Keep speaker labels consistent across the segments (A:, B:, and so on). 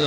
A: 是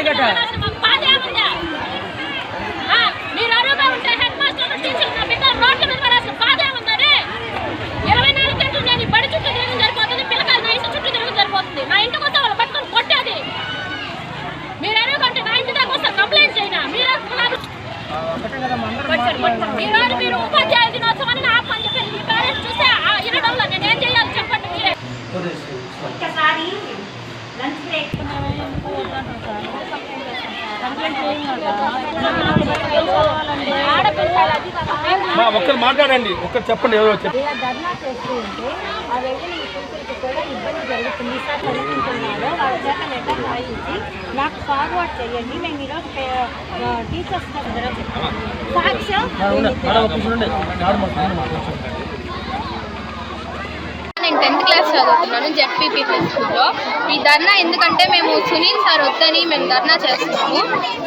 A: ఇదిగో.
B: మాకు బాధ ఏముంది? ఆ, మీరు అరువుగా ఉంటే హెడ్ మాస్టర్ టీచర్ నా బిడ్డ రోడ్ల మీద పడాల్సిన బాధ ఏముందని? ఇరవై నాలుగు గంటలు నేను ఈ బడి చుట్టూ తిరగడం సరిపోతుంది, పిల్లకాయలు నా ఇంటి చుట్టూ తిరగడం సరిపోతుంది. నా ఇంటికి వస్తే వాళ్ళు పట్టుకొని కొట్టేది. మీరు అరువుగా ఉంటే నా ఇంటి దాకా వస్తే కంప్లైంట్ చేయనా? మీరు నాకు- మీరు ఉపాధ్యాయ ఆపమని చెప్పి మీ పేరెంట్స్ చూస్తే నేను ఏం చేయాలి చెప్పండి మీరే
C: ఒక్కసారి లంచ్ బ్రేక్
A: ఒక్కరు మాట్లాడండి ఒక్కరు చెప్పండి ఎవరో చెప్పండి.
D: ధర్నా చేస్తూ ఉంటే ఆ వెళ్ళిన కూడా ఇబ్బంది జరుగుతుంది. చేత లెటర్ రాయించి నాకు ఫార్వర్డ్ చేయండి. మేము ఈరోజు టీచర్స్ దగ్గర చెప్తాం సాక్ష్యం
E: నేను టెన్త్ క్లాస్ చదువుతున్నాను జెడ్పీపీ హై స్కూల్లో. ఈ ధర్నా ఎందుకంటే మేము సునీల్ సార్ వద్దని మేము ధర్నా చేస్తున్నాము.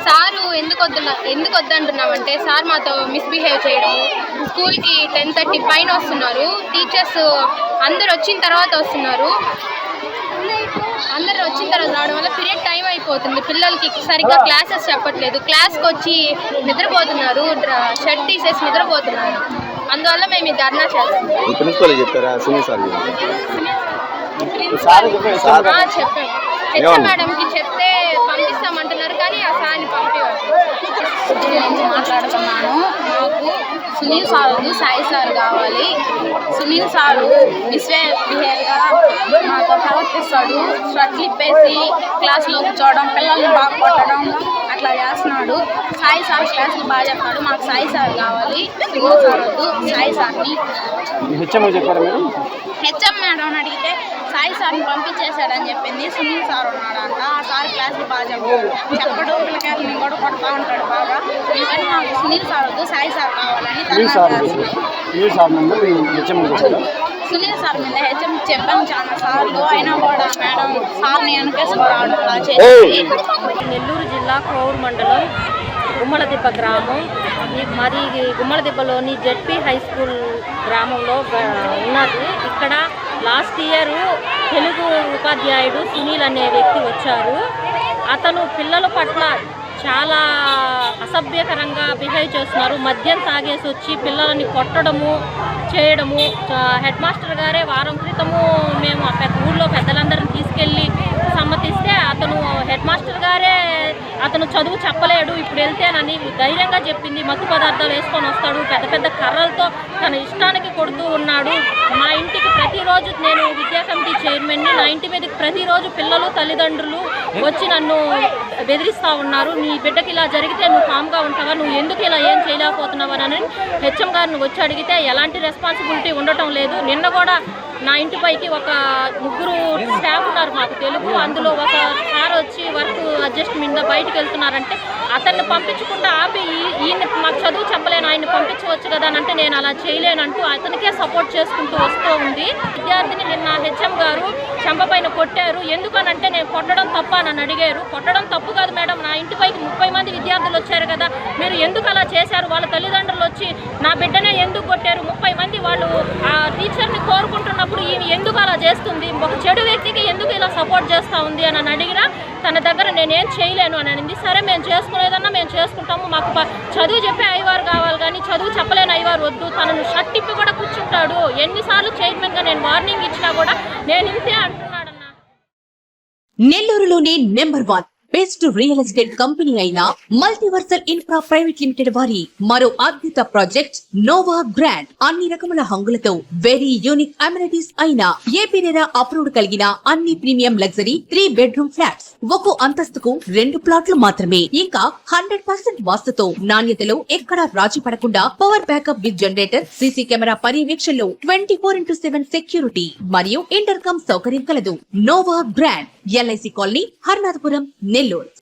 E: సారు ఎందుకు వద్దున్న ఎందుకు వద్దంటున్నామంటే సార్ మాతో మిస్బిహేవ్ చేయడము. స్కూల్కి టెన్ థర్టీ పైన వస్తున్నారు. టీచర్స్ అందరు వచ్చిన తర్వాత వస్తున్నారు. అందరు వచ్చిన తర్వాత రావడం వల్ల పీరియడ్ టైం అయిపోతుంది. పిల్లలకి సరిగ్గా క్లాసెస్ చెప్పట్లేదు. క్లాస్కి వచ్చి నిద్రపోతున్నారు. షర్ట్ తీసేసి నిద్రపోతున్నారు. అందువల్ల మేము ఈ ధర్నా చేస్తున్నాం
F: ఈ ప్రిన్సిపల్ చెప్పారా? సునీల్ సార్
E: ఆ, చెప్పాం. మేడంకి చెప్తే పంపిస్తామంటున్నారు కానీ ఆ సార్ని పంపించారు
G: నుంచి మాట్లాడుతున్నాను. మాకు సునీల్ సార్ సాయి సార్ కావాలి. సునీల్ సారు మిస్బిహేవ్గా మాతో ప్రవర్తిస్తాడు. షర్ట్లు ఇప్పేసి క్లాస్లో కూర్చోవడం పిల్లల్ని బాగా కొట్టడం అట్లా చేస్తున్నాడు. సాయి సార్ క్లాసులు బాగా చెప్తాడు. మాకు సాయి సార్ కావాలి. సునీల్ సార్ వద్దు సాయి సార్ని
F: హెచ్ఎం చెప్పారా మీరు?
G: హెచ్ఎం మేడం అడిగితే సాయి సార్ని పంపించేశాడని చెప్పింది. సునీల్ సార్ ఉన్నాడంట. ఆ సార్ క్లాసులు బాగా చెప్పడు. కూడా కొడతా ఉంటాడు బాగా. ఎందుకంటే మాకు సునీల్ సార్ వద్దు సాయి సార్ కావాలని
F: సార్ మీ హెచ్ఎం
G: సునీల్ సార్ మీద హెచ్ఎం చెప్పాం చాలా సార్లు అయినా కూడా మేడం సార్ని వెనకేసుకోవడం చేసింది
D: నెల్లూరు జిల్లా కోవూరు మండలం గుమ్మలదిబ్బ గ్రామం. ఈ మాది గుమ్మలదిబ్బలోని జెడ్పీ హై స్కూల్ గ్రామంలో ఉన్నది. ఇక్కడ లాస్ట్ ఇయర్ తెలుగు ఉపాధ్యాయుడు సునీల్ అనే వ్యక్తి వచ్చారు. అతను పిల్లల పట్ల చాలా అసభ్యకరంగా బిహేవ్ చేస్తున్నారు. మద్యం తాగేసి వచ్చి పిల్లలని కొట్టడము చేయడము. హెడ్ మాస్టర్ గారే వారం క్రితము మేము పెద్ద ఊళ్ళో పెద్దలందరిని తీసుకెళ్ళి సమ్మతిస్తే అతను హెడ్ మాస్టర్ గారే అతను చదువు చెప్పలేడు ఇప్పుడు వెళ్తేనని ధైర్యంగా చెప్పింది. మత్తు పదార్థాలు వేసుకొని వస్తాడు. పెద్ద పెద్ద కర్రలతో తన ఇష్టానికి కొడుతూ ఉన్నాడు. మా ఇంటికి ప్రతిరోజు నేను విద్యా కమిటీ చైర్మన్ని నా ఇంటి మీదకి ప్రతిరోజు పిల్లలు తల్లిదండ్రులు వచ్చి నన్ను బెదిరిస్తూ ఉన్నారు. నీ బిడ్డకి ఇలా జరిగితే నువ్వు కామ్గా ఉంటావా? నువ్వు ఎందుకు ఇలా ఏం చేయలేకపోతున్నావా? అని హెచ్ఎం గారిని వచ్చి అడిగితే ఎలాంటి రెస్పాన్సిబిలిటీ ఉండటం లేదు. నిన్న కూడా నా ఇంటి పైకి ఒక ముగ్గురు స్టాఫ్ ఉన్నారు మాకు తెలుగు. అందులో ఒక సార్ వచ్చి వర్క్ అడ్జస్ట్మెంట్ బయటకు వెళ్తున్నారంటే అతన్ని పంపించకుండా ఆపి ఈ- ఈయన మాకు చదువు చెప్పలేను ఆయన్ని పంపించవచ్చు కదా అని అంటే నేను అలా చేయలేనంటూ అతనికే సపోర్ట్ చేసుకుంటూ వస్తూ ఉంది. విద్యార్థిని నిన్న హెచ్ఎం గారు చెంపపైన కొట్టారు. ఎందుకనంటే నేను కొట్టడం తప్ప అని అడిగారు. కొట్టడం తప్పు కాదు మేడం నా ఇంటిపైకి ముప్పై మంది విద్యార్థులు వచ్చారు కదా మీరు ఎందుకు అలా చేశారు? వాళ్ళ తల్లిదండ్రులు వచ్చి నా బిడ్డనే ఎందుకు కొట్టారు? ముప్పై మంది వాళ్ళు ఆ టీచర్ని కోరుకుంటున్నప్పుడు ఈమె ఎందుకు అలా చేస్తుంది? ఒక చెడు వ్యక్తికి ఎందుకు ఇలా సపోర్ట్ చేస్తూ ఉంది? అని అడిగినా తన దగ్గర నేనేం చేయలేను అని అనింది. సరే మేము చేసుకునేదన్నా మేము చేసుకుంటాము. మాకు చదువు చెప్పే అయ్యవారు కావాలి కానీ చదువు చెప్పలేని అయ్యవారు వద్దు. తనను షర్ట్ ఇప్పి కూడా కూర్చుంటాడు. ఎన్నిసార్లు చైర్మన్గా నేను వార్నింగ్ ఇచ్చినా కూడా నేను ఇంతే అంటున్నాడన్నా.
H: నెల్లూరులోనే number one best real estate company అయిన మల్టీవర్సల్ ఇన్ఫ్రా ప్రైవేట్ లిమిటెడ్ వారి మరో అద్భుత ప్రాజెక్ట్ నోవా గ్రాండ్ అన్ని రకముల హంగులతో వెరీ యూనిక్ అమ్యూనిటీస్ అయిన ఏపీరేరా అప్రూవ్డ్ కలిగిన అన్ని premium luxury three bedroom flats ఒక్కో అంతస్తుకు రెండు ప్లాట్లు మాత్రమే. ఇంకా హండ్రెడ్ పర్సెంట్ వాస్తుతో నాణ్యతలో ఎక్కడా రాజీ పడకుండా power backup with generator CC camera పర్యవేక్షణలో twenty four into seven security మరియు ఇంటర్కమ్ సౌకర్యం కలదు. Nova grand LIC colony Harnathapuram Nellore